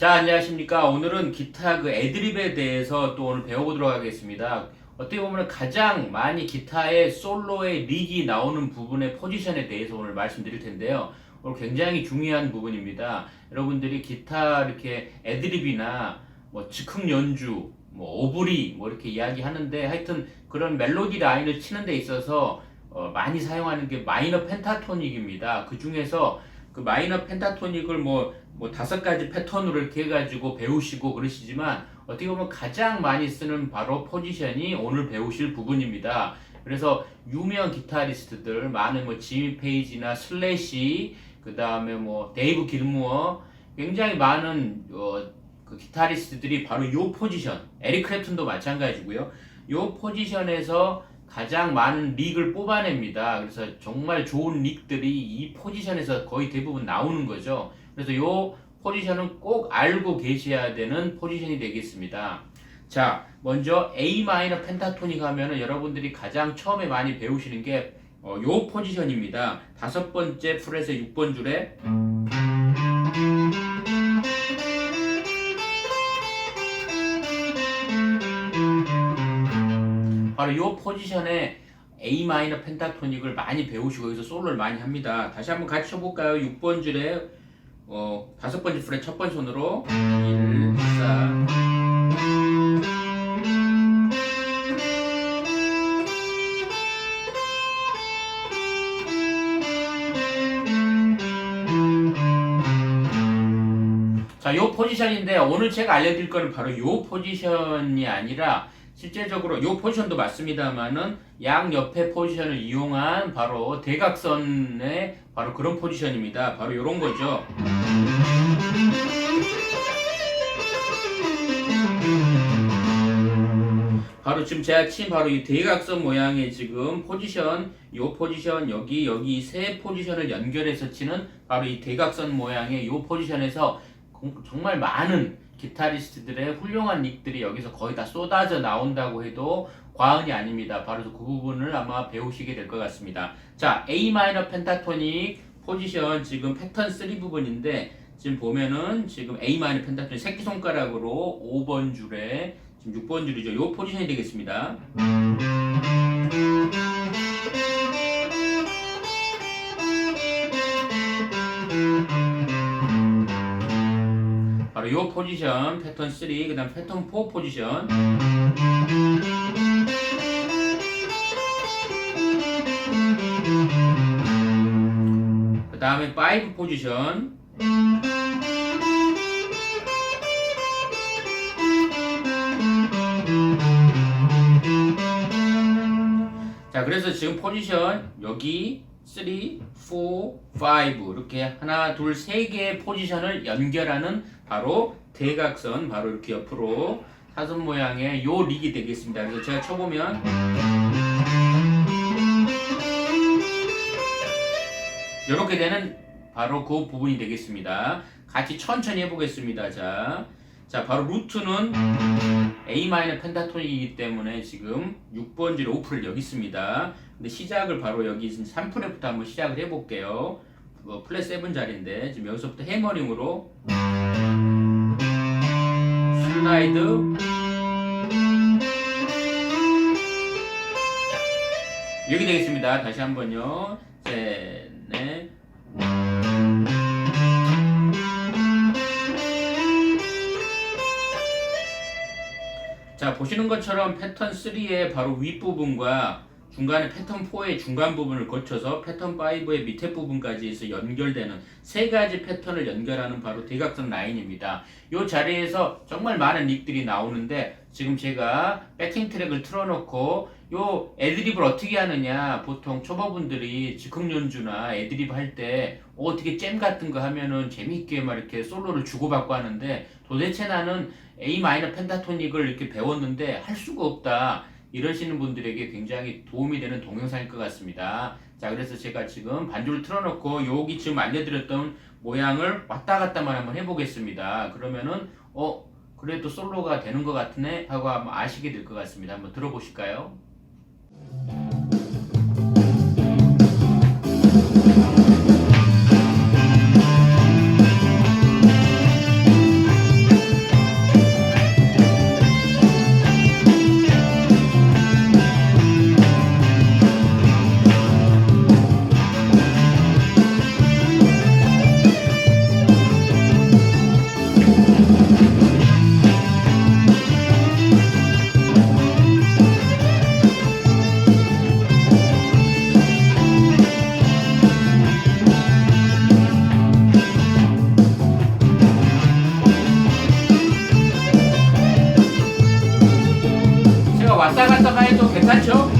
자, 안녕하십니까. 오늘은 기타 그 애드립에 대해서 또 오늘 배워보도록 하겠습니다. 어떻게 보면 가장 많이 기타의 솔로의 릭이 나오는 부분의 포지션에 대해서 오늘 말씀드릴 텐데요. 오늘 굉장히 중요한 부분입니다. 여러분들이 기타 이렇게 애드립이나 뭐 즉흥 연주, 뭐 오브리 뭐 이렇게 이야기하는데 하여튼 그런 멜로디 라인을 치는 데 있어서 어, 많이 사용하는 게 마이너 펜타토닉입니다. 그 중에서 그 마이너 펜타토닉을 뭐, 뭐 다섯 가지 패턴으로 이렇게 해가지고 배우시고 그러시지만 어떻게 보면 가장 많이 쓰는 바로 포지션이 오늘 배우실 부분입니다. 그래서 유명 기타리스트들 많은 뭐 지미 페이지나 슬래시 그 다음에 뭐 데이브 길무어 굉장히 많은 어, 그 기타리스트들이 바로 요 포지션 에릭 크랩튼도 마찬가지고요. 요 포지션에서 가장 많은 릭을 뽑아냅니다. 그래서 정말 좋은 릭들이 이 포지션에서 거의 대부분 나오는 거죠. 그래서 요 포지션은 꼭 알고 계셔야 되는 포지션이 되겠습니다. 자, 먼저 A 마이너 펜타토닉 하면은 여러분들이 가장 처음에 많이 배우시는 게 어, 요 포지션입니다. 다섯 번째 프렛의 6번 줄에 바로 요 포지션에 A 마이너 펜타토닉을 많이 배우시고 여기서 솔로를 많이 합니다. 다시 한번 같이 쳐볼까요? 6번 줄에 어, 다섯 번째 프렛 첫 번째 손으로 1, 4 자, 요 포지션인데 오늘 제가 알려드릴 거는 바로 요 포지션이 아니라 실제적으로 요 포지션도 맞습니다만은 양 옆에 포지션을 이용한 바로 대각선의 바로 그런 포지션입니다. 바로 요런 거죠. 바로 지금 제가 친 바로 이 대각선 모양의 지금 포지션, 요 포지션, 여기, 여기 세 포지션을 연결해서 치는 바로 이 대각선 모양의 요 포지션에서 공- 정말 많은 기타리스트들의 훌륭한 릭들이 여기서 거의 다 쏟아져 나온다고 해도 과언이 아닙니다. 바로 그 부분을 아마 배우시게 될 것 같습니다. 자, A 마이너 펜타토닉 포지션 지금 패턴 3 부분인데 지금 보면은 지금 A 마이너 펜타토닉 새끼손가락으로 5번 줄에 지금 6번 줄이죠. 요 포지션이 되겠습니다. 포지션 패턴 3, 그 다음 패턴 4 포지션. 그 다음에 5 포지션. 자, 그래서 지금 포지션 여기 3, 4, 5 이렇게 하나, 둘, 세 개의 포지션을 연결하는 바로 대각선 바로 이렇게 옆으로 사선 모양의 요 릭이 되겠습니다. 그래서 제가 쳐보면 이렇게 되는 바로 그 부분이 되겠습니다. 같이 천천히 해보겠습니다. 자, 자 바로 루트는 A 마이너 펜타토닉이기 때문에 지금 6번 줄 5프를 여기 있습니다. 근데 시작을 바로 여기 3프렛부터 한번 시작을 해볼게요. 어, 플랫 7 자리인데 지금 여기서부터 해머링으로 슬라이드 여기 되겠습니다. 다시 한번요. 셋, 넷. 자 보시는 것처럼 패턴 3의 바로 윗부분과 중간에 패턴 4의 중간 부분을 거쳐서 패턴 5의 밑에 부분까지 해서 연결되는 세 가지 패턴을 연결하는 바로 대각선 라인입니다. 이 자리에서 정말 많은 릭들이 나오는데 지금 제가 백킹 트랙을 틀어놓고 요 애드립을 어떻게 하느냐 보통 초보분들이 즉흥 연주나 애드립 할 때 어떻게 잼 같은 거 하면은 재미있게 막 이렇게 솔로를 주고받고 하는데 도대체 나는 A 마이너 펜타토닉을 이렇게 배웠는데 할 수가 없다 이러시는 분들에게 굉장히 도움이 되는 동영상일 것 같습니다. 자 그래서 제가 지금 반주를 틀어놓고 여기 지금 알려드렸던 모양을 왔다 갔다만 한번 해보겠습니다. 그러면은 어 그래도 솔로가 되는 것 같으네 하고 아시게 될 것 같습니다. 한번 들어보실까요? Sancho.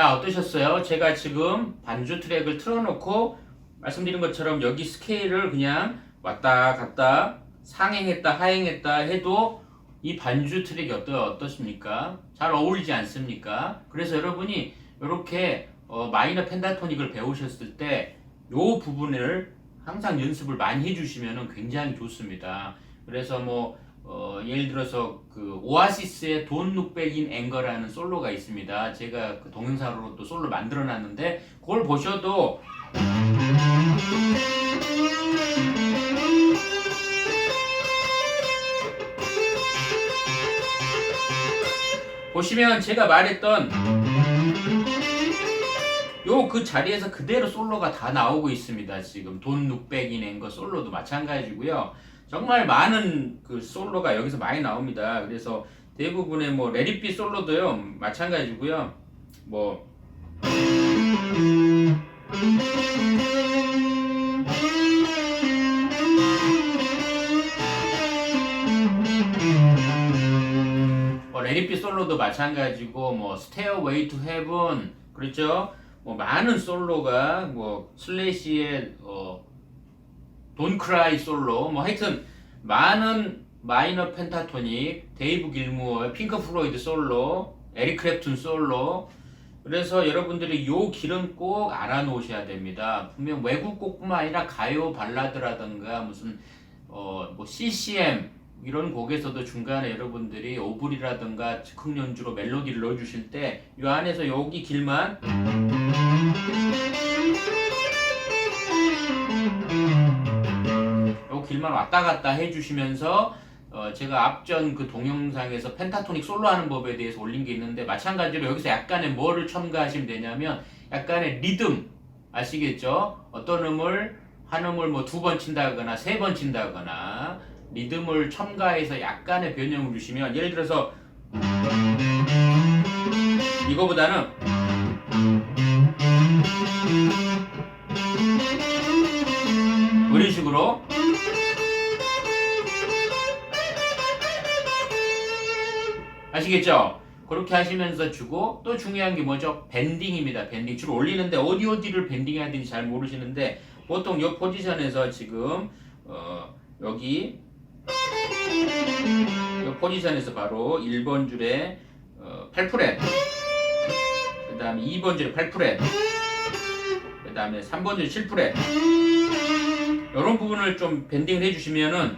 자, 어떠셨어요? 제가 지금 반주 트랙을 틀어놓고 말씀드린 것처럼 여기 스케일을 그냥 왔다 갔다 상행했다 하행했다 해도 이 반주 트랙이 어떠, 어떠십니까? 잘 어울리지 않습니까? 그래서 여러분이 이렇게 어, 마이너 펜타토닉을 배우셨을 때 이 부분을 항상 연습을 많이 해주시면 굉장히 좋습니다. 그래서 뭐 어, 예를 들어서 그 오아시스의 돈 룩백인 앵거라는 솔로가 있습니다. 제가 그 동영상으로 또 솔로 만들어 놨는데 그걸 보셔도 보시면 제가 말했던 요 그 자리에서 그대로 솔로가 다 나오고 있습니다. 지금 돈 룩백인 앵거 솔로도 마찬가지고요. 정말 많은 그 솔로가 여기서 많이 나옵니다. 그래서 대부분의 뭐 레디비 솔로도요 마찬가지고요. 뭐뭐 레디비 솔로도 마찬가지고 뭐 스테어웨이 투 헤븐 그렇죠? 뭐 많은 솔로가 뭐 슬래시의 어 돈 크라이 솔로 뭐 하여튼 많은 마이너 펜타토닉 데이브 길무어 핑크 플로이드 솔로 에릭 크랩튼 솔로. 그래서 여러분들이 요 길은 꼭 알아놓으셔야 됩니다. 분명 외국 곡뿐만 아니라 가요 발라드라든가 무슨 어 뭐 CCM 이런 곡에서도 중간에 여러분들이 오브리라든가 즉흥 연주로 멜로디를 넣어주실 때이 안에서 여기 길만 길만 왔다 갔다 해주시면서 어 제가 앞전 그 동영상에서 펜타토닉 솔로 하는 법에 대해서 올린 게 있는데 마찬가지로 여기서 약간의 뭐를 첨가하시면 되냐면 약간의 리듬 아시겠죠? 어떤 음을 한 음을 뭐 두 번 친다거나 세 번 친다거나 리듬을 첨가해서 약간의 변형을 주시면 예를 들어서 이거보다는 이런 식으로 아시겠죠? 그렇게 하시면서 주고 또 중요한 게 뭐죠? 밴딩입니다. 밴딩 주로 올리는데 어디 어디를 밴딩해야 되는지 잘 모르시는데 보통 이 포지션에서 지금 어 여기 이 포지션에서 바로 1번 줄에 어 8프렛 그 다음에 2번 줄에 8프렛 그 다음에 3번 줄에 7프렛 이런 부분을 좀 밴딩을 해주시면은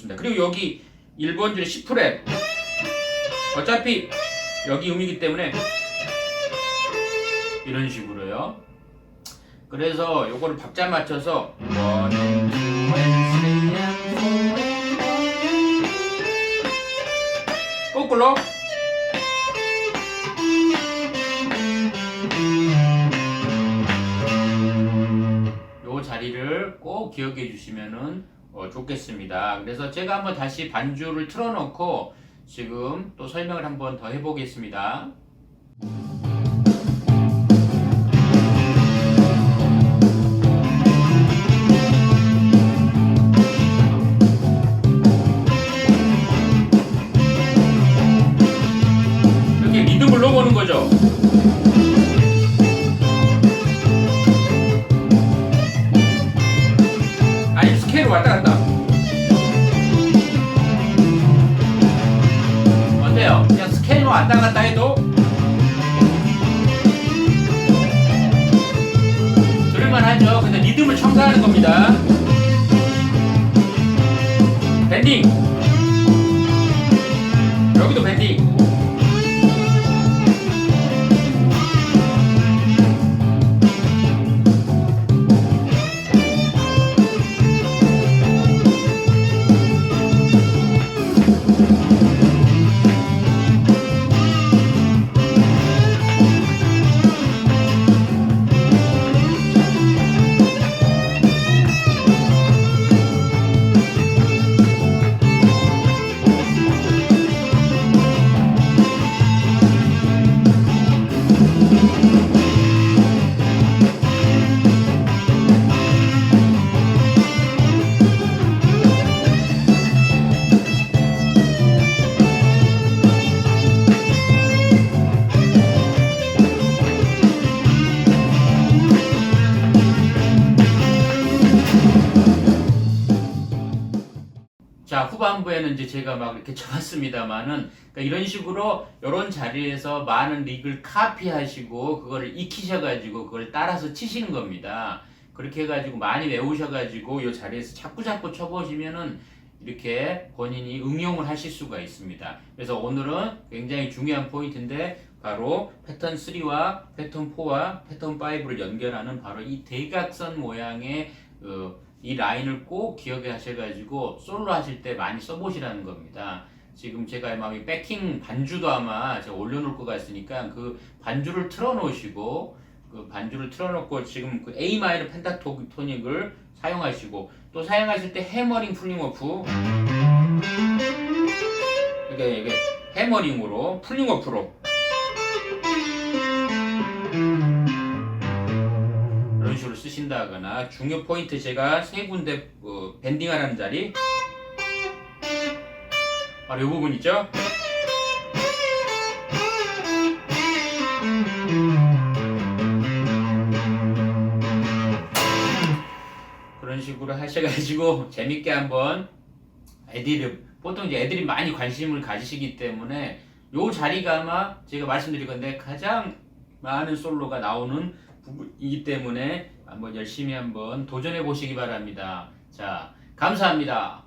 좋습니다. 그리고 여기 1번 줄에 10프렛 어차피 여기 음이기 때문에 이런 식으로요. 그래서 요거를 박자 맞춰서 거꾸로 요 자리를 꼭 기억해 주시면은 어, 좋겠습니다. 그래서 제가 한번 다시 반주를 틀어놓고 지금 또 설명을 한번 더 해보겠습니다. 아니 스케일 왔다 갔다. 어때요? 그냥 스케일로 왔다 갔다 해도 할만 하죠. 근데 리듬을 첨가하는 겁니다. 밴딩. 여기도 밴딩. 자 후반부에는 이제 제가 막 이렇게 쳐봤습니다만은 그러니까 이런 식으로 이런 자리에서 많은 릭을 카피하시고 그거를 익히셔가지고 그걸 따라서 치시는 겁니다. 그렇게 해가지고 많이 외우셔가지고 이 자리에서 자꾸 자꾸 쳐보시면은 이렇게 본인이 응용을 하실 수가 있습니다. 그래서 오늘은 굉장히 중요한 포인트인데 바로 패턴 3와 패턴 4와 패턴 5를 연결하는 바로 이 대각선 모양의 어, 이 라인을 꼭 기억해 하셔가지고 솔로 하실 때 많이 써보시라는 겁니다. 지금 제가 이 백킹 반주도 아마 제가 올려놓을 것 같으니까 그 반주를 틀어놓으시고 그 반주를 틀어놓고 지금 그 A 마이너 펜타토닉을 사용하시고 또 사용하실 때 해머링 풀링오프 이게 이게 해머링으로 풀링오프로 식으로 쓰신다거나 중요 포인트 제가 세 군데 어, 밴딩하는 자리 바로 이 부분 있죠? 그런 식으로 하셔가지고 재밌게 한번 애드립 보통 이제 애들이 많이 관심을 가지시기 때문에 요 자리가 아마 제가 말씀드릴 건데 가장 많은 솔로가 나오는 부분이기 때문에 한번 열심히 한번 도전해 보시기 바랍니다. 자, 감사합니다.